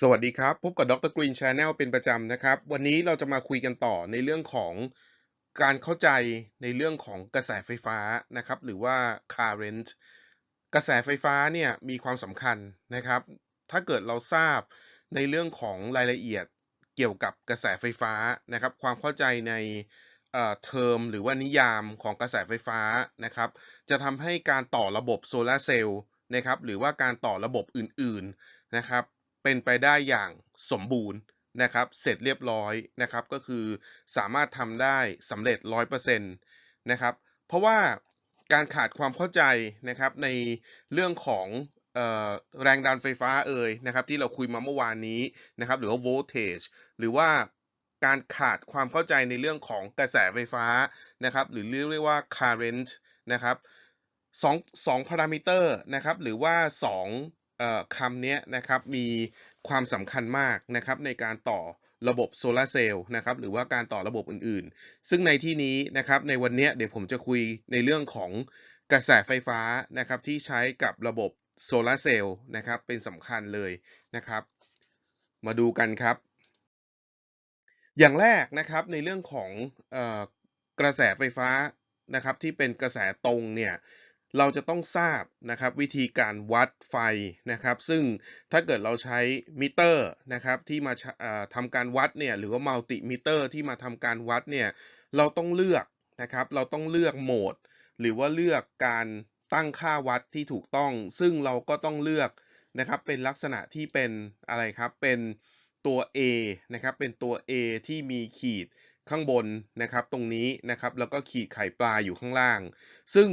สวัสดีครับ พบกับดรกรีนชาแนลเป็นประจำนะครับ วันนี้เราจะมาคุยกันต่อในเรื่องของการเข้าใจในเรื่องของกระแสไฟฟ้านะครับ หรือว่า current กระแสไฟฟ้าเนี่ยมีความสำคัญนะครับ ถ้าเกิดเราทราบในเรื่องของรายละเอียดเกี่ยวกับกระแสไฟฟ้านะครับ ความเข้าใจในเอ่อเทอมหรือว่านิยามของกระแสไฟฟ้านะครับ จะทำให้การต่อระบบโซลาร์เซลล์นะครับ หรือว่าการต่อระบบอื่น ๆนะครับ เป็นไปได้อย่างสมบูรณ์นะครับ เสร็จเรียบร้อยนะครับ ก็คือสามารถทำได้สำเร็จ 100%นะครับ เพราะว่าการขาดความเข้าใจนะครับในเรื่องของออแรงดันไฟฟ้าเอ่ยนะครับที่เราคุยมาเมื่อวานนี้นะครับหรือว่า voltage หรือว่าการขาดความเข้าใจในเรื่องของกระแสไฟฟ้านะครับหรือเรียกว่า current นะครับสองสองพารามิเตอร์นะครับหรือว่าสอง คำนี้นะครับมีความสำคัญมากนะครับในการต่อระบบโซลาร์เซลล์นะครับหรือว่าการต่อระบบอื่นๆ ซึ่งในที่นี้นะครับในวันนี้เดี๋ยวผมจะคุยในเรื่องของกระแสไฟฟ้านะครับที่ใช้กับระบบโซลาร์เซลล์นะครับเป็นสำคัญเลยนะครับ มาดูกันครับ อย่างแรกนะครับในเรื่องของออกระแสไฟฟ้านะครับที่เป็นกระแสตรงเนี่ย เราจะต้องทราบนะครับวิธีการวัดไฟนะครับ ซึ่งถ้าเกิดเราใช้มิเตอร์นะครับที่มาทำการวัดเนี่ยหรือว่ามัลติมิเตอร์ที่มาทำการวัดเนี่ยเราต้องเลือกนะครับเราต้องเลือกโหมด หรือว่าเลือกการตั้งค่าวัดที่ถูกต้อง ซึ่งเราก็ต้องเลือกนะครับเป็นลักษณะที่เป็นอะไรครับเป็นตัว A นะครับเป็นตัว A ที่มีขีดข้างบนนะครับตรงนี้นะครับแล้วก็ขีดไข่ปลาอยู่ข้างล่าง ซึ่ง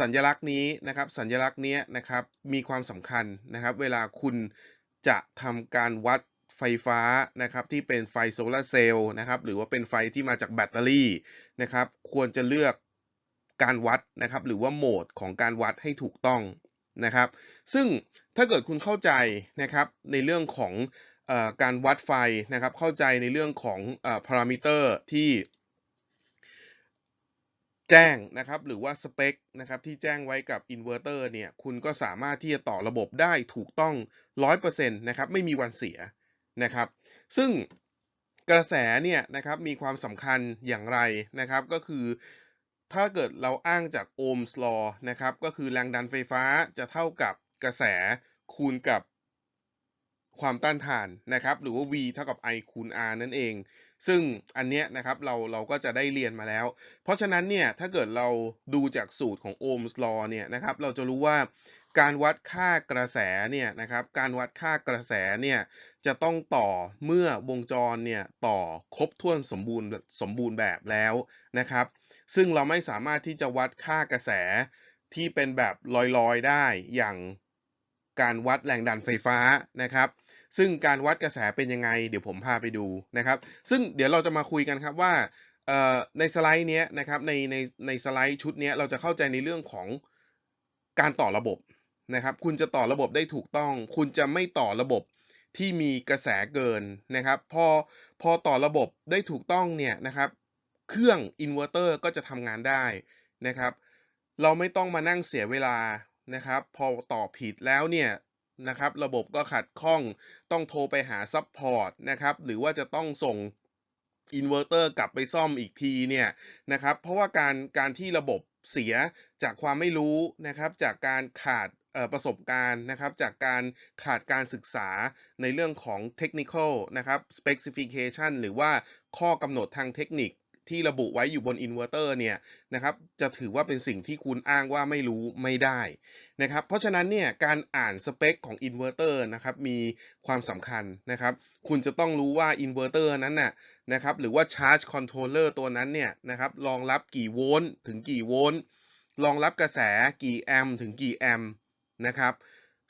สัญลักษณ์นี้นะครับสัญลักษณ์เนี้ยนะครับมีความสำคัญนะครับ เวลาคุณจะทำการวัดไฟฟ้านะครับที่เป็นไฟโซลาร์เซลล์นะครับหรือว่าเป็นไฟที่มาจากแบตเตอรี่นะครับ ควรจะเลือกการวัดนะครับ หรือว่าโหมดของการวัดให้ถูกต้องนะครับ ซึ่งถ้าเกิดคุณเข้าใจนะครับในเรื่องของอการวัดไฟนะครับ เข้าใจในเรื่องของอพารามิเตอร์ที่ แจ้งนะครับหรือว่าสเปคนะครับที่แจ้งไว้กับอินเวอร์เตอร์เนี่ยคุณก็สามารถที่จะต่อระบบได้ถูกต้อง 100%นะครับไม่มีวันเสียนะครับ ซึ่งกระแสเนี่ยนะครับมีความสำคัญอย่างไรนะครับ ก็คือถ้าเกิดเราอ้างจากโอห์มส์ลอนะครับก็คือแรงดันไฟฟ้าจะเท่ากับกระแสคูณกับ ความต้านทานนะครับ หรือว่า V เท่ากับ I คูณ R นั่นเอง ซึ่งอันเนี้ยนะครับเราเราก็จะได้เรียนมาแล้ว เพราะฉะนั้นเนี่ยถ้าเกิดเราดูจากสูตรของโอห์มส์ลอเนี่ยนะครับเราจะรู้ว่าการวัดค่ากระแสเนี่ยนะครับการวัดค่ากระแสเนี่ยจะต้องต่อเมื่อวงจรเนี่ยต่อครบถ้วนสมบูรณ์สมบูรณ์แบบแล้วนะครับ ซึ่งเราไม่สามารถที่จะวัดค่ากระแสที่เป็นแบบลอยๆได้อย่างการวัดแรงดันไฟฟ้านะครับ ซึ่งการวัดกระแสเป็นยังไง เดี๋ยวผมพาไปดูนะครับ ซึ่งเดี๋ยวเราจะมาคุยกันครับว่าในสไลด์เนี้ยนะครับในในในสไลด์ชุดเนี้ยเราจะเข้าใจในเรื่องของการต่อระบบนะครับ คุณจะต่อระบบได้ถูกต้อง คุณจะไม่ต่อระบบที่มีกระแสเกินนะครับ พอพอต่อระบบได้ถูกต้องเนี่ยนะครับ เครื่องอินเวอร์เตอร์ก็จะทำงานได้นะครับ เราไม่ต้องมานั่งเสียเวลานะครับ พอต่อผิดแล้วเนี่ย นะครับ ระบบก็ขัดข้องต้องโทรไปหาซัพพอร์ตนะครับ หรือว่าจะต้องส่งอินเวอร์เตอร์กลับไปซ่อมอีกทีเนี่ยนะครับ เพราะว่าการการที่ระบบเสียจากความไม่รู้นะครับ จากการขาดประสบการณ์นะครับ จากการขาดการศึกษาในเรื่องของเทคนิคนะครับ specification หรือว่าข้อกำหนดทางเทคนิค ที่ระบุไว้อยู่บนอินเวอร์เตอร์เนี่ยนะครับจะถือว่าเป็นสิ่งที่คุณอ้างว่าไม่รู้ไม่ได้นะครับเพราะฉะนั้นเนี่ยการอ่านสเปคของอินเวอร์เตอร์นะครับมีความสำคัญนะครับคุณจะต้องรู้ว่าอินเวอร์เตอร์นั้นน่ะนะครับหรือว่าชาร์จคอนโทรลเลอร์ตัวนั้นเนี่ยนะครับรองรับกี่โวลต์ถึงกี่โวลต์รองรับกระแสกี่แอมป์ถึงกี่แอมป์นะครับ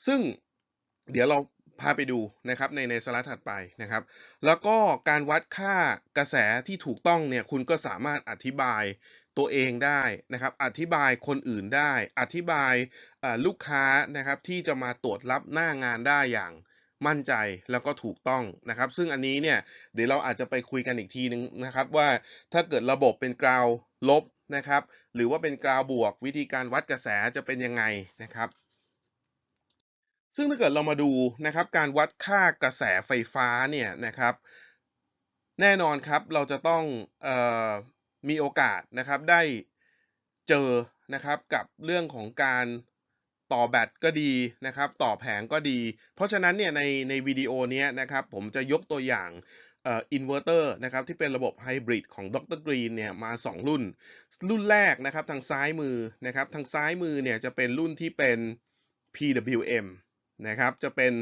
ซึ่งเดี๋ยวเรา พาไปดูนะครับในในสไลด์ถัดไปนะครับ แล้วก็การวัดค่ากระแสที่ถูกต้องเนี่ยคุณก็สามารถอธิบายตัวเองได้นะครับ อธิบายคนอื่นได้ อธิบายลูกค้านะครับที่จะมาตรวจรับหน้างานได้อย่างมั่นใจแล้วก็ถูกต้องนะครับ ซึ่งอันนี้เนี่ยเดี๋ยวเราอาจจะไปคุยกันอีกทีนึงนะครับ ว่าถ้าเกิดระบบเป็นกราวลบนะครับ หรือว่าเป็นกราวบวก วิธีการวัดกระแสจะเป็นยังไงนะครับ ซึ่งถ้าเกิดเรามาดูนะครับการวัดค่ากระแสไฟฟ้าเนี่ยนะครับ แน่นอนครับเราจะต้องออมีโอกาสนะครับได้เจอนะครับกับเรื่องของการต่อแบตก็ดีนะครับ ต่อแผงก็ดี เพราะฉะนั้นเนี่ยในในวิดีโอนี้นะครับผมจะยกตัวอย่างอินเวอร์เตอร์นะครับที่เป็นระบบไฮบริดของดรกรีนเนี่ยมา 2 รุ่น รุ่นแรกนะครับทางซ้ายมือนะครับทางซ้ายมือเนี่ยจะเป็นรุ่นที่เป็น PWM นะครับจะเป็น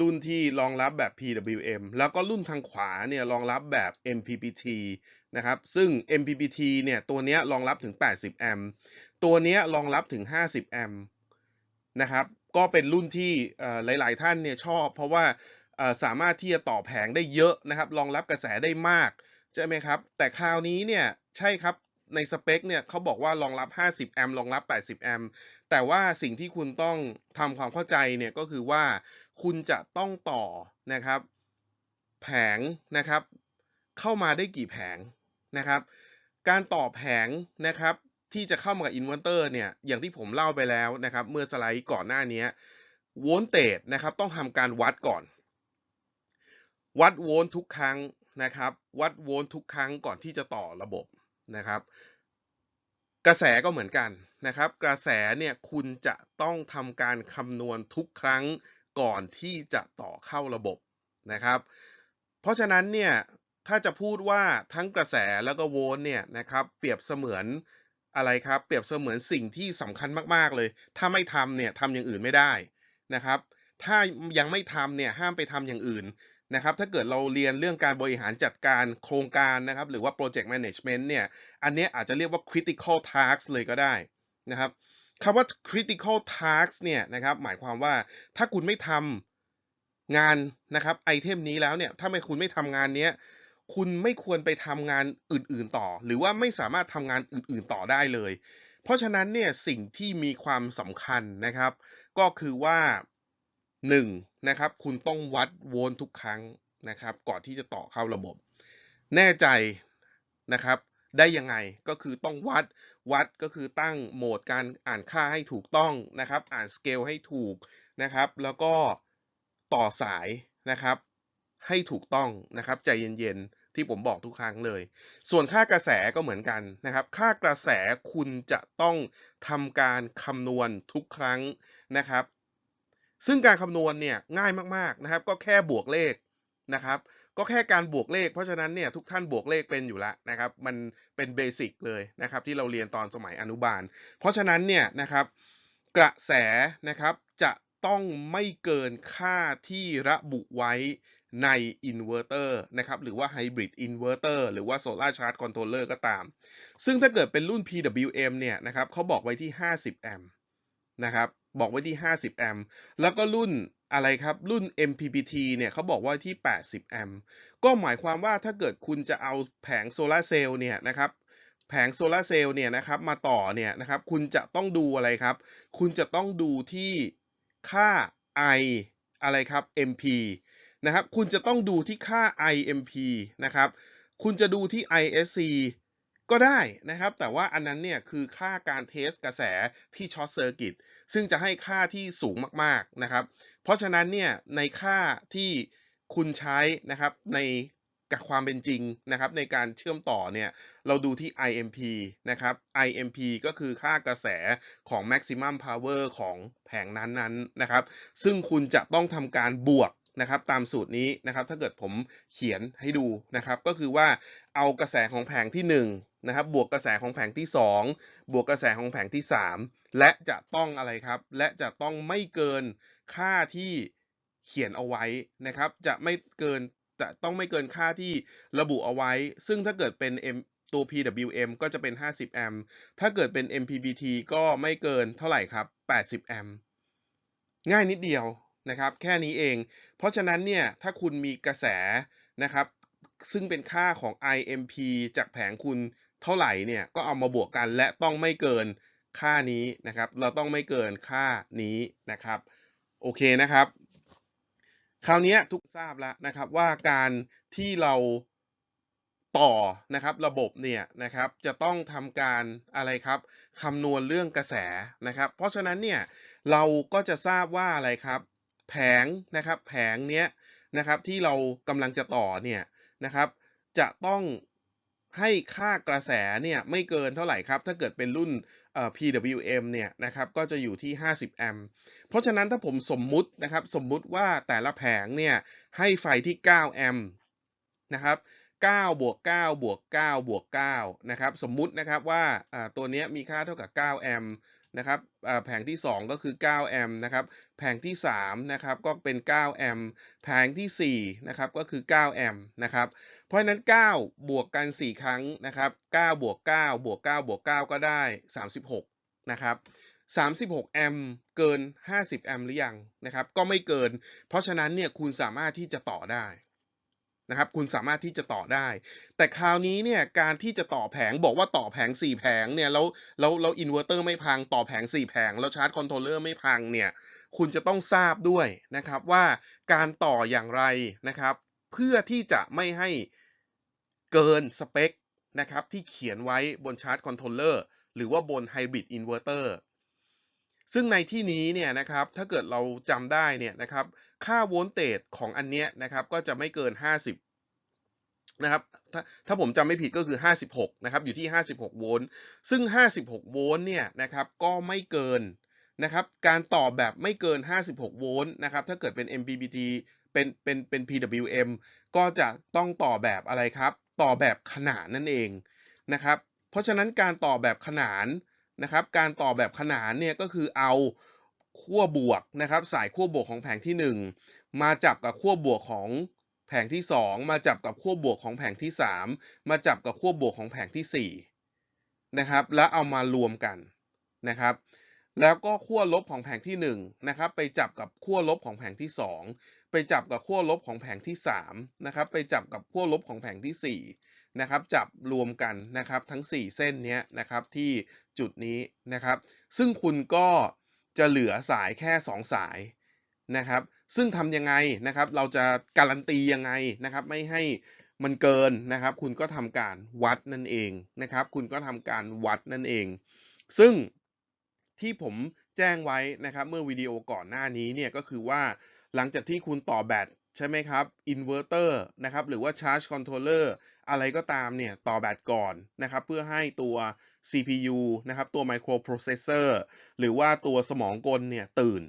รุ่นที่รองรับแบบ PWM แล้วก็รุ่นทางขวาเนี่ยรองรับแบบ MPPT นะครับซึ่ง MPPT เนี่ยตัวนี้รองรับถึง 80 แอมป์ตัวนี้รองรับถึง 50 แอมป์นะครับก็เป็นรุ่นที่หลาย ๆ ท่านเนี่ยชอบ เพราะว่าสามารถที่จะต่อแผงได้เยอะนะครับรองรับกระแสได้มากใช่ไหมครับแต่คราวนี้เนี่ยใช่ครับ ในสเปคเนี่ยเขาบอกว่ารองรับ 50 แอมป์รองรับ 80 แอมป์แต่ว่าสิ่งที่คุณต้องทำความเข้าใจเนี่ยก็คือว่าคุณจะต้องต่อนะครับ แผงนะครับ เข้ามาได้กี่แผงนะครับ การต่อแผงนะครับที่จะเข้ามากับอินเวอร์เตอร์เนี่ยอย่างที่ผมเล่าไปแล้วนะครับ เมื่อสไลด์ก่อนหน้านี้โวลต์เตจนะครับต้องทำการวัดก่อน วัดโวลต์ทุกครั้งนะครับ วัดโวลต์ทุกครั้งก่อนที่จะต่อระบบ นะครับ กระแสก็เหมือนกันนะครับ กระแสเนี่ยคุณจะต้องทำการคำนวณทุกครั้งก่อนที่จะต่อเข้าระบบนะครับ เพราะฉะนั้นเนี่ยถ้าจะพูดว่าทั้งกระแสแล้วก็โวลต์เนี่ยนะครับเปรียบเสมือนอะไรครับ เปรียบเสมือนสิ่งที่สำคัญมากๆเลย ถ้าไม่ทำเนี่ยทำอย่างอื่นไม่ได้นะครับ ถ้ายังไม่ทำเนี่ยห้ามไปทำอย่างอื่น นะครับถ้าเกิดเราเรียนเรื่องการบริหารจัดการโครงการนะครับหรือว่า project management เนี่ยอันนี้อาจจะเรียกว่า critical task เลยก็ได้นะครับคำว่า critical task เนี่ยนะครับหมายความว่าถ้าคุณไม่ทำงานนะครับไอเทมนี้แล้วเนี่ยถ้าไม่คุณไม่ทำงานเนี้ยคุณไม่ควรไปทำงานอื่นๆต่อ หรือว่าไม่สามารถทำงานอื่นๆต่อได้เลย เพราะฉะนั้นเนี่ยสิ่งที่มีความสำคัญนะครับ ก็คือว่า 1 นะครับ คุณต้องวัดโวลต์ทุกครั้งนะครับ ก่อนที่จะต่อเข้าระบบ แน่ใจนะครับ ได้ยังไงก็คือต้องวัดวัดก็คือตั้งโหมดการอ่านค่าให้ถูกต้องนะครับ อ่านสเกลให้ถูกนะครับ แล้วก็ต่อสายนะครับ ให้ถูกต้องนะครับ ใจเย็นๆ ที่ผมบอกทุกครั้งเลย ส่วนค่ากระแสก็เหมือนกันนะครับ ค่ากระแสคุณจะต้องทำการคำนวณทุกครั้งนะครับ ซึ่งการคำนวณเนี่ยง่ายมากๆนะครับ ก็แค่บวกเลขนะครับ ก็แค่การบวกเลข เพราะฉะนั้นเนี่ยทุกท่านบวกเลขเป็นอยู่แล้วนะครับ มันเป็นเบสิกเลยนะครับที่เราเรียนตอนสมัยอนุบาล เพราะฉะนั้นเนี่ยนะครับกระแสนะครับจะต้องไม่เกินค่าที่ระบุไว้ในอินเวอร์เตอร์นะครับ หรือว่าไฮบริดอินเวอร์เตอร์หรือว่าโซลาร์ชาร์จคอนโทรลเลอร์ก็ตาม ซึ่งถ้าเกิดเป็นรุ่น PWM เนี่ยนะครับเขาบอกไว้ที่ 50 แอมป์นะครับ บอกไว้ที่ 50 แอมป์แล้วก็รุ่นอะไรครับ รุ่น MPPT เนี่ยเขาบอกว่าที่ 80 แอมป์ก็หมายความว่าถ้าเกิดคุณจะเอาแผงโซลาร์เซลล์เนี่ยนะครับแผงโซลาร์เซลล์เนี่ยนะครับมาต่อเนี่ยนะครับคุณจะต้องดูอะไรครับ คุณจะต้องดูที่ค่า I อะไรครับ MP นะครับคุณจะต้องดูที่ค่า IMP นะครับคุณจะดูที่ ISC ก็ได้นะครับ แต่ว่าอันนั้นเนี่ยคือค่าการเทสกระแสที่ช็อตเซอร์กิต ซึ่งจะให้ค่าที่สูงมากๆนะครับ เพราะฉะนั้นเนี่ยในค่าที่คุณใช้นะครับในกับความเป็นจริงนะครับในการเชื่อมต่อเนี่ยเราดูที่ IMP นะครับ IMP ก็คือค่ากระแสของ maximum power ของแผงนั้นๆนะครับ ซึ่งคุณจะต้องทำการบวกนะครับตามสูตรนี้นะครับ ถ้าเกิดผมเขียนให้ดูนะครับ ก็คือว่าเอากระแสของแผงที่1นะครับบวกกระแสของแผงที่ 2 บวกกระแสของแผงที่ 3 และจะต้องอะไรครับ และจะต้องไม่เกินค่าที่เขียนเอาไว้นะครับ จะไม่เกินจะต้องไม่เกินค่าที่ระบุเอาไว้ ซึ่งถ้าเกิดเป็น M ตัว PWM ก็จะเป็น 50 แอมป์ถ้าเกิดเป็น MPPT ก็ไม่เกินเท่าไหร่ครับ 80 แอมป์ง่ายนิดเดียวนะครับ แค่นี้เอง เพราะฉะนั้นเนี่ย ถ้าคุณมีกระแสนะครับ ซึ่งเป็นค่าของ IMP จากแผงคุณเท่าไหร่เนี่ย ก็เอามาบวกกันและต้องไม่เกิน ค่านี้นะครับ เราต้องไม่เกินค่านี้นะครับ โอเคนะครับ คราวนี้ทุกทราบแล้วนะครับว่าการที่เราต่อนะครับระบบเนี่ยนะครับจะต้องทำการอะไรครับคำนวณเรื่องกระแสนะครับ เพราะฉะนั้นเนี่ยเราก็จะทราบว่าอะไรครับ แผงนะครับแผงเนี้ยนะครับที่เรากำลังจะต่อเนี่ยนะครับ จะต้องให้ค่ากระแสเนี่ยไม่เกินเท่าไหร่ครับ ถ้าเกิดเป็นรุ่น PWM เนี่ยนะครับก็จะอยู่ที่ 50 แอมป์เพราะฉะนั้นถ้าผมสมมุตินะครับสมมุติว่าแต่ละแผงเนี่ยให้ไฟที่ 9 แอมป์นะครับ9บวก9บวก9บวก9นะครับสมมุตินะครับว่าตัวนี้มีค่าเท่ากับ 9 แอมป์ นะครับแผงที่ 2 ก็คือ 9 แอมป์นะครับ แผงที่3นะครับก็เป็น 9 แอมป์ แผงที่4นะครับก็คือ 9 แอมป์นะครับ เพราะฉะนั้น 9 บวกกัน 4 ครั้งนะครับ 9 บวก 9 บวก 9 บวก 9 ก็ได้ 36 นะครับ 36 แอมป์เกิน 50 แอมป์หรือยังนะครับ ก็ไม่เกิน เพราะฉะนั้นเนี่ยคุณสามารถที่จะต่อได้ นะครับคุณสามารถที่จะต่อได้ แต่คราวนี้เนี่ยการที่จะต่อแผงบอกว่าต่อแผง 4 แผงเนี่ยแล้วแล้วแล้วอินเวอร์เตอร์ไม่พังต่อแผง 4 แผง แล้วชาร์จคอนโทรลเลอร์ไม่พังเนี่ยคุณจะต้องทราบด้วยนะครับว่าการต่ออย่างไรนะครับเพื่อที่จะไม่ให้เกินสเปคนะครับที่เขียนไว้บนชาร์จคอนโทรลเลอร์หรือว่าบนไฮบริดอินเวอร์เตอร์ ซึ่งในที่นี้เนี่ยนะครับถ้าเกิดเราจำได้เนี่ยนะครับค่าโวลเตจของอันเนี้ยนะครับก็จะไม่เกิน 50นะครับถ้าถ้าผมจำไม่ผิดก็คือ 56นะครับอยู่ที่ 56 โวลต์ซึ่ง 56 โวลต์เนี่ยนะครับก็ไม่เกินนะครับการต่อแบบไม่เกิน 56 โวลต์นะครับถ้าเกิดเป็น MPPT เป็นเป็นเป็น PWM ก็จะต้องต่อแบบอะไรครับ ต่อแบบขนานนั่นเองนะครับเพราะฉะนั้นการต่อแบบขนาน นะครับการต่อแบบขนานเนี่ยก็คือเอาขั้วบวกนะครับสายขั้วบวกของแผงที่ 1 มาจับกับขั้วบวกของแผงที่ 2 มาจับกับขั้วบวกของแผงที่ 3 มาจับกับขั้วบวกของแผงที่4นะครับแล้วเอามารวมกันนะครับแล้วก็ขั้วลบของแผงที่1นะครับไปจับกับขั้วลบของแผงที่ 2 ไปจับกับขั้วลบของแผงที่3นะครับไปจับกับขั้วลบของแผงที่ 4 นะครับจับรวมกันนะครับทั้ง 4 เส้นนี้นะครับที่จุดนี้นะครับ ซึ่งคุณก็จะเหลือสายแค่ 2 สายนะครับซึ่งทำยังไงนะครับเราจะการันตียังไงนะครับไม่ให้มันเกินนะครับ คุณก็ทำการวัดนั่นเองนะครับ คุณก็ทำการวัดนั่นเอง ซึ่งที่ผมแจ้งไว้นะครับ เมื่อวิดีโอก่อนหน้านี้เนี่ยก็คือว่าหลังจากที่คุณต่อแบตใช่ไหมครับอินเวอร์เตอร์นะครับหรือว่าชาร์จคอนโทรลเลอร์ อะไรก็ตามเนี่ยต่อแบตก่อนนะครับเพื่อให้ตัว CPU นะครับตัว microprocessor หรือว่าตัวสมองกลเนี่ยตื่น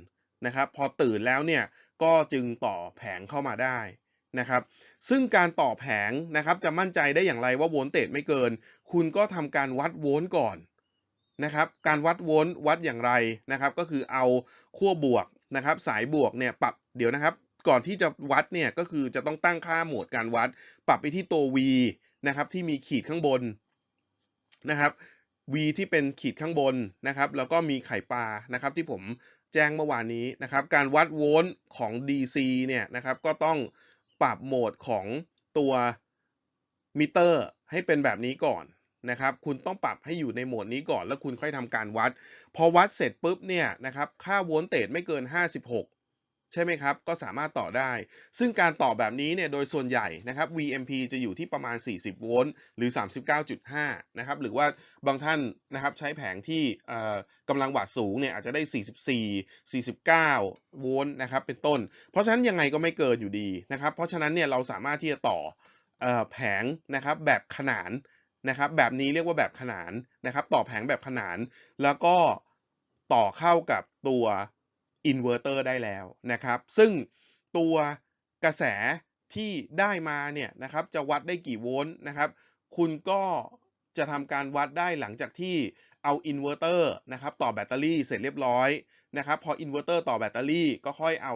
นะครับพอตื่นแล้วเนี่ยก็จึงต่อแผงเข้ามาได้นะครับซึ่งการต่อแผงนะครับจะมั่นใจได้อย่างไรว่าโวลต์เตจไม่เกิน คุณก็ทำการวัดโวลต์ก่อนนะครับการวัดโวลต์วัดอย่างไรนะครับก็คือเอาขั้วบวกนะครับสายบวกเนี่ยปรับเดี๋ยวนะครับ ก่อนที่จะวัดเนี่ยก็คือจะต้องตั้งค่าโหมดการวัด ปรับไปที่ตัว V นะครับที่มีขีดข้างบนนะครับ V ที่เป็นขีดข้างบนนะครับ แล้วก็มีไข่ปลานะครับ ที่ผมแจ้งเมื่อวานนี้นะครับ การวัดโวลต์ของ DC เนี่ยนะครับ ก็ต้องปรับโหมดของตัวมิเตอร์ให้เป็นแบบนี้ก่อนนะครับ คุณต้องปรับให้อยู่ในโหมดนี้ก่อน แล้วคุณค่อยทำการวัด พอวัดเสร็จปุ๊บเนี่ยนะครับ ค่าโวลต์เตจไม่เกิน 56 ใช่ไหมครับ ก็สามารถต่อได้ ซึ่งการต่อแบบนี้เนี่ยโดยส่วนใหญ่นะครับ VMP จะอยู่ที่ประมาณ 40 โวลต์หรือ 39.5 นะครับ หรือว่าบางท่านนะครับใช้แผงที่กำลังวัตต์สูงเนี่ยอาจจะได้ 44 49 โวลต์นะครับเป็นต้น เพราะฉะนั้นยังไงก็ไม่เกินอยู่ดีนะครับ เพราะฉะนั้นเนี่ยเราสามารถที่จะต่อแผงนะครับแบบขนานนะครับแบบนี้เรียกว่าแบบขนานนะครับ ต่อแผงแบบขนาน แล้วก็ต่อเข้ากับตัว อินเวอร์เตอร์ได้แล้วนะครับ ซึ่งตัวกระแสที่ได้มาเนี่ยนะครับจะวัดได้กี่โวลต์นะครับ คุณก็จะทำการวัดได้หลังจากที่เอาอินเวอร์เตอร์นะครับต่อแบตเตอรี่เสร็จเรียบร้อยนะครับ พออินเวอร์เตอร์ต่อแบตเตอรี่ก็ค่อยเอา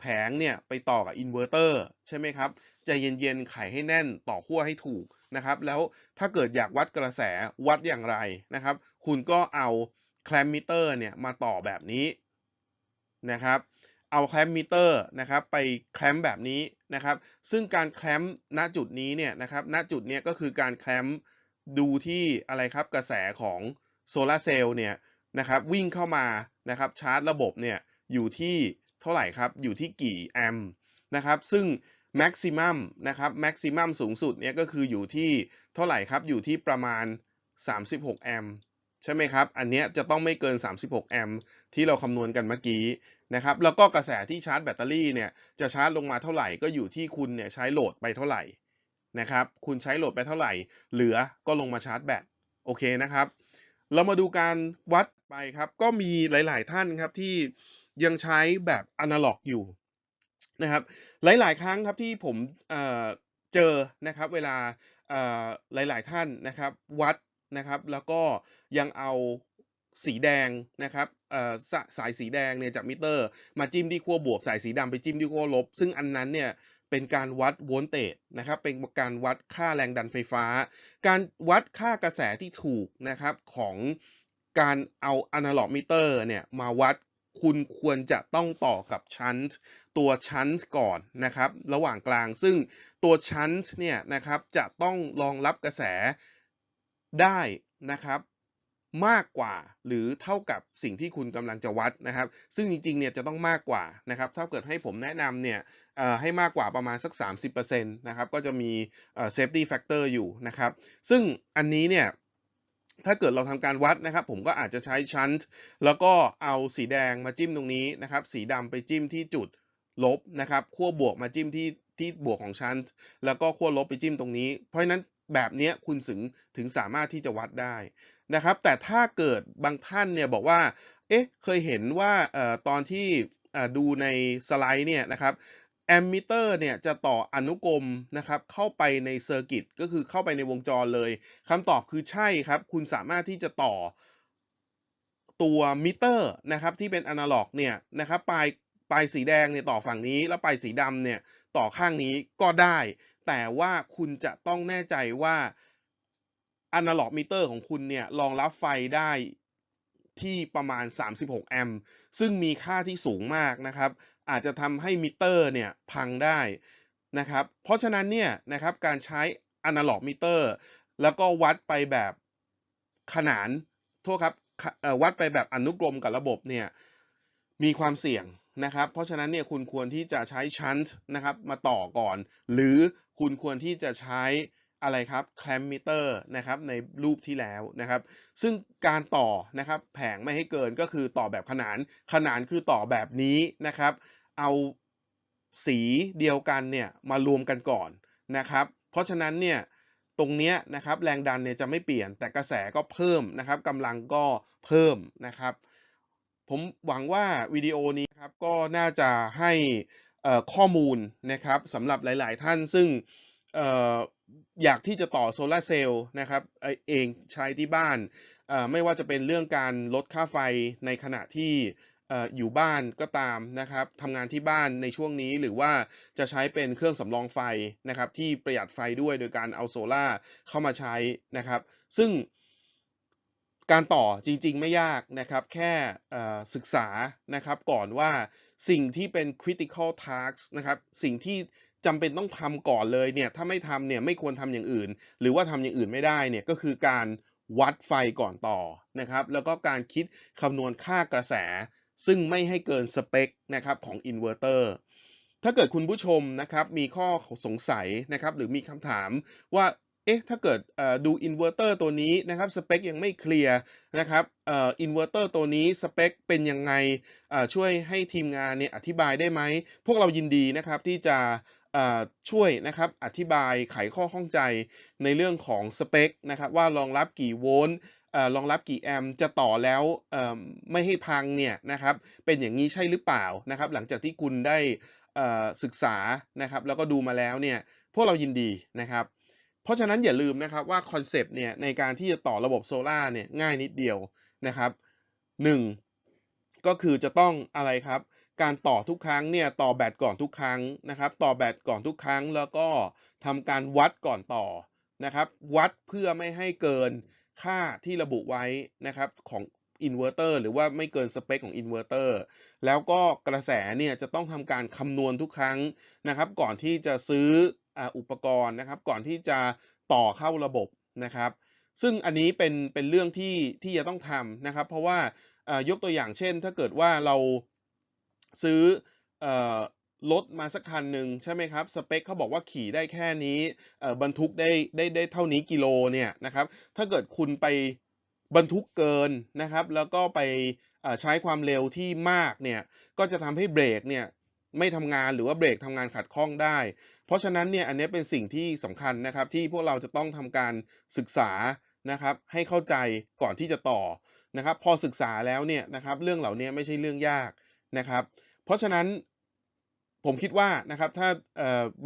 แผงเนี่ยไปต่อกับอินเวอร์เตอร์ใช่ไหมครับใจเย็นๆไขให้แน่นต่อขั้วให้ถูกนะครับ แล้วถ้าเกิดอยากวัดกระแสวัดอย่างไรนะครับ คุณก็เอาแคลมมิเตอร์เนี่ยมาต่อแบบนี้ นะครับ เอาแคลมมิเตอร์นะครับไปแคลมแบบนี้นะครับ ซึ่งการแคลมณจุดนี้เนี่ยนะครับณจุดนี้ก็คือการแคลมดูที่อะไรครับกระแสของโซลาเซลล์เนี่ยนะครับวิ่งเข้ามานะครับชาร์จระบบเนี่ยอยู่ที่เท่าไหร่ครับอยู่ที่กี่แอมป์นะครับซึ่งแม็กซิมัมนะครับแม็กซิมัมสูงสุดเนี่ยก็คืออยู่ที่เท่าไหร่ครับอยู่ที่ประมาณ 36 แอมป์ ใช่ไหมครับ อันนี้จะต้องไม่เกิน 36 แอมป์ที่เราคำนวณกันเมื่อกี้นะครับ แล้วก็กระแสที่ชาร์จแบตเตอรี่เนี่ยจะชาร์จลงมาเท่าไหร่ก็อยู่ที่คุณเนี่ยใช้โหลดไปเท่าไหร่นะครับ คุณใช้โหลดไปเท่าไหร่ เหลือก็ลงมาชาร์จแบตโอเคนะครับ เรามาดูการวัดไปครับ ก็มีหลาย ๆ ท่านครับที่ยังใช้แบบอนาล็อกอยู่นะครับหลาย ๆ ครั้งครับที่ผมเเจอนะครับเวลาหลาย ๆ ท่านนะครับ วัด นะครับ แล้วก็ยังเอาสีแดงนะครับสสายสีแดงเนี่ยจากมิเตอร์ มาจิ้มที่ขั้วบวก สายสีดำไปจิ้มที่ขั้วลบ ซึ่งอันนั้นเนี่ยเป็นการวัดโวลเตจนะครับ เป็นการวัดค่าแรงดันไฟฟ้า การวัดค่ากระแสที่ถูกนะครับของการเอาอนาล็อกมิเตอร์เนี่ยมาวัดคุณควรจะต้องต่อกับชั้นตัวชั้นก่อนนะครับ ระหว่างกลางซึ่งตัวชั้นเนี่ยนะครับจะต้องรองรับกระแส ได้นะครับมากกว่าหรือเท่ากับสิ่งที่คุณกำลังจะวัดนะครับ ซึ่งจริงๆเนี่ยจะต้องมากกว่านะครับ ถ้าเกิดให้ผมแนะนำเนี่ยให้มากกว่าประมาณสัก 30%นะครับ ก็จะมีเอ่อ safety factor อยู่นะครับ ซึ่งอันนี้เนี่ยถ้าเกิดเราทำการวัดนะครับ ผมก็อาจจะใช้ชั้น แล้วก็เอาสีแดงมาจิ้มตรงนี้นะครับ สีดำไปจิ้มที่จุดลบนะครับขั้วบวกมาจิ้มที่ที่บวกของชั้น แล้วก็ขั้วลบไปจิ้มตรงนี้ เพราะฉะนั้น แบบนี้คุณถึงถึงสามารถที่จะวัดได้นะครับ แต่ถ้าเกิดบางท่านเนี่ยบอกว่า เอ๊ะ เคยเห็นว่าออตอนที่ดูในสไลด์เนี่ยนะครับแอมมิเตอร์เนี่ยจะต่ออนุกรมนะครับเข้าไปในเซอร์กิตก็คือเข้าไปในวงจรเลยคำตอบคือใช่ครับ คุณสามารถที่จะต่อตัวมิเตอร์นะครับที่เป็นอนาล็อกเนี่ยนะครับปลายปลายสีแดงเนี่ยต่อฝั่งนี้ แล้วปลายสีดำเนี่ยต่อข้างนี้ก็ได้ แต่ว่าคุณจะต้องแน่ใจว่าอนาล็อกมิเตอร์ของคุณเนี่ยรองรับไฟได้ที่ประมาณ 36 แอมป์ซึ่งมีค่าที่สูงมากนะครับ อาจจะทำให้มิเตอร์เนี่ยพังได้นะครับ เพราะฉะนั้นเนี่ยนะครับการใช้อนาล็อกมิเตอร์แล้วก็วัดไปแบบขนานโทษครับวัดไปแบบอนุกรมกับระบบเนี่ยมีความเสี่ยง นะครับ เพราะฉะนั้นเนี่ยคุณควรที่จะใช้ชันนะครับมาต่อก่อน หรือคุณควรที่จะใช้อะไรครับแคลมมิเตอร์นะครับในรูปที่แล้วนะครับ ซึ่งการต่อนะครับแผงไม่ให้เกินก็คือต่อแบบขนาน ขนานคือต่อแบบนี้นะครับ เอาสีเดียวกันเนี่ยมารวมกันก่อนนะครับ เพราะฉะนั้นเนี่ยตรงนี้นะครับแรงดันเนี่ยจะไม่เปลี่ยนแต่กระแสก็เพิ่มนะครับกำลังก็เพิ่มนะครับ ผมหวังว่าวิดีโอนี้ครับก็น่าจะให้ข้อมูลนะครับสำหรับหลาย ๆ ท่านซึ่งอออยากที่จะต่อโซลาเซลล์นะครับเองใช้ที่บ้าน ไม่ว่าจะเป็นเรื่องการลดค่าไฟในขณะที่อ่อยู่บ้านก็ตามนะครับทำงานที่บ้านในช่วงนี้หรือว่าจะใช้เป็นเครื่องสำรองไฟนะครับที่ประหยัดไฟด้วยโดยการเอาโซลาเข้ามาใช้นะครับ ซึ่ง การต่อจริงๆไม่ยากนะครับ แค่ศึกษานะครับก่อนว่าสิ่งที่เป็น critical task นะครับ สิ่งที่จำเป็นต้องทำก่อนเลยเนี่ย ถ้าไม่ทำเนี่ยไม่ควรทำอย่างอื่น หรือว่าทำอย่างอื่นไม่ได้เนี่ยก็คือการวัดไฟก่อนต่อนะครับ แล้วก็การคิดคำนวณค่ากระแส ซึ่งไม่ให้เกินสเปคนะครับของอินเวอร์เตอร์ถ้าเกิดคุณผู้ชมนะครับมีข้อสงสัยนะครับหรือมีคำถามว่า เอ๊ะถ้าเกิดดูอินเวอร์เตอร์ตัวนี้นะครับสเปคยังไม่เคลียร์นะครับอินเวอร์เตอร์ตัวนี้สเปคเป็นยังไงช่วยให้ทีมงานเนี่ยอธิบายได้ไหม พวกเรายินดีนะครับที่จะช่วยนะครับอธิบายไขข้อข้องใจในเรื่องของสเปคนะครับว่ารองรับกี่โวลต์รองรับกี่แอมป์จะต่อแล้วไม่ให้พังเนี่ยนะครับเป็นอย่างนี้ใช่หรือเปล่านะครับหลังจากที่คุณได้ศึกษานะครับแล้วก็ดูมาแล้วเนี่ยพวกเรายินดีนะครับ เพราะฉะนั้นอย่าลืมนะครับว่าคอนเซปต์เนี่ยในการที่จะต่อระบบโซลาเนี่ยง่ายนิดเดียวนะครับหนึ่งก็คือจะต้องอะไรครับ การต่อทุกครั้งเนี่ยต่อแบตก่อนทุกครั้งนะครับ ต่อแบตก่อนทุกครั้ง แล้วก็ทำการวัดก่อนต่อนะครับ วัดเพื่อไม่ให้เกินค่าที่ระบุไว้นะครับของอินเวอร์เตอร์หรือว่าไม่เกินสเปคของอินเวอร์เตอร์แล้วก็กระแสเนี่ยจะต้องทำการคำนวณทุกครั้งนะครับ ก่อนที่จะซื้อ อุปกรณ์นะครับ ก่อนที่จะต่อเข้าระบบนะครับ ซึ่งอันนี้เป็นเป็นเรื่องที่ที่จะต้องทำนะครับ เพราะว่ายกตัวอย่างเช่น ถ้าเกิดว่าเราซื้อรถมาสักคันหนึ่งใช่ไหมครับสเปคเขาบอกว่าขี่ได้แค่นี้บรรทุกได้ได้ได้เท่านี้กิโลเนี่ยนะครับ ถ้าเกิดคุณไปบรรทุกเกินนะครับ แล้วก็ไปใช้ความเร็วที่มากเนี่ยก็จะทำให้เบรกเนี่ยไม่ทำงานหรือว่าเบรกทำงานขัดข้องได้ เพราะฉะนั้นเนี่ยอันนี้เป็นสิ่งที่สำคัญนะครับที่พวกเราจะต้องทำการศึกษานะครับให้เข้าใจก่อนที่จะต่อนะครับ พอศึกษาแล้วเนี่ยนะครับเรื่องเหล่านี้ไม่ใช่เรื่องยากนะครับ เพราะฉะนั้นผมคิดว่านะครับถ้า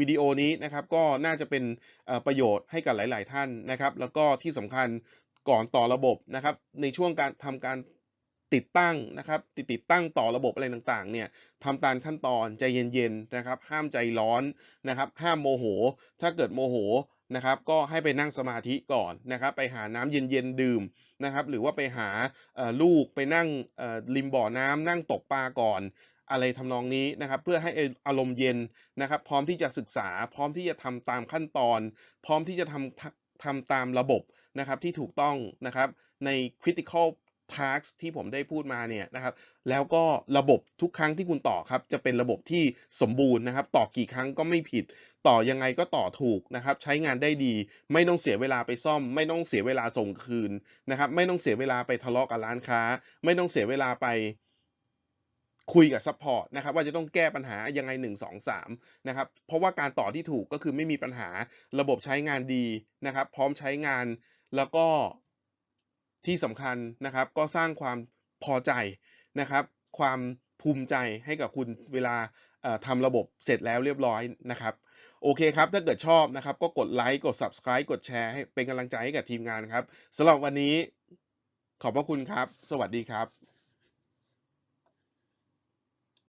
วิดีโอนี้นะครับก็น่าจะเป็นประโยชน์ให้กับหลาย ๆ ท่านนะครับ แล้วก็ที่สำคัญก่อนต่อระบบนะครับ ในช่วงการทำการ ติดตั้งนะครับติดติดตั้งต่อระบบอะไรต่างๆเนี่ยทำตามขั้นตอนใจเย็นๆนะครับ ห้ามใจร้อนนะครับ ห้ามโมโห ถ้าเกิดโมโหนะครับก็ให้ไปนั่งสมาธิก่อนนะครับ ไปหาน้ำเย็นๆดื่มนะครับ หรือว่าไปหาลูกไปนั่งริมบ่อน้ำนั่งตกปลาก่อนอะไรทำนองนี้นะครับ เพื่อให้อารมณ์เย็นนะครับ พร้อมที่จะศึกษา พร้อมที่จะทำตามขั้นตอน พร้อมที่จะทำททำตามระบบนะครับที่ถูกต้องนะครับใน critical task ที่ผมได้พูดมาเนี่ยนะครับ แล้วก็ระบบทุกครั้งที่คุณต่อครับ จะเป็นระบบที่สมบูรณ์นะครับ ต่อกี่ครั้งก็ไม่ผิด ต่อยังไงก็ต่อถูกนะครับ ใช้งานได้ดี ไม่ต้องเสียเวลาไปซ่อม ไม่ต้องเสียเวลาส่งคืนนะครับ ไม่ต้องเสียเวลาไปทะเลาะกับร้านค้า ไม่ต้องเสียเวลาไปคุยกับซัพพอร์ตนะครับว่าจะต้องแก้ปัญหายังไง 1 2 3นะครับเพราะว่าการต่อที่ถูกก็คือไม่มีปัญหาระบบใช้งานดีนะครับ พร้อมใช้งานแล้วก็ ที่สำคัญนะครับก็สร้างความพอใจนะครับ ความภูมิใจให้กับคุณเวลาทำระบบเสร็จแล้วเรียบร้อยนะครับ โอเคครับ ถ้าเกิดชอบนะครับ ก็กดไลค์กด Subscribe กดแชร์ให้เป็นกำลังใจให้กับทีมงานครับสำหรับวันนี้ขอบพระคุณครับ สวัสดีครับ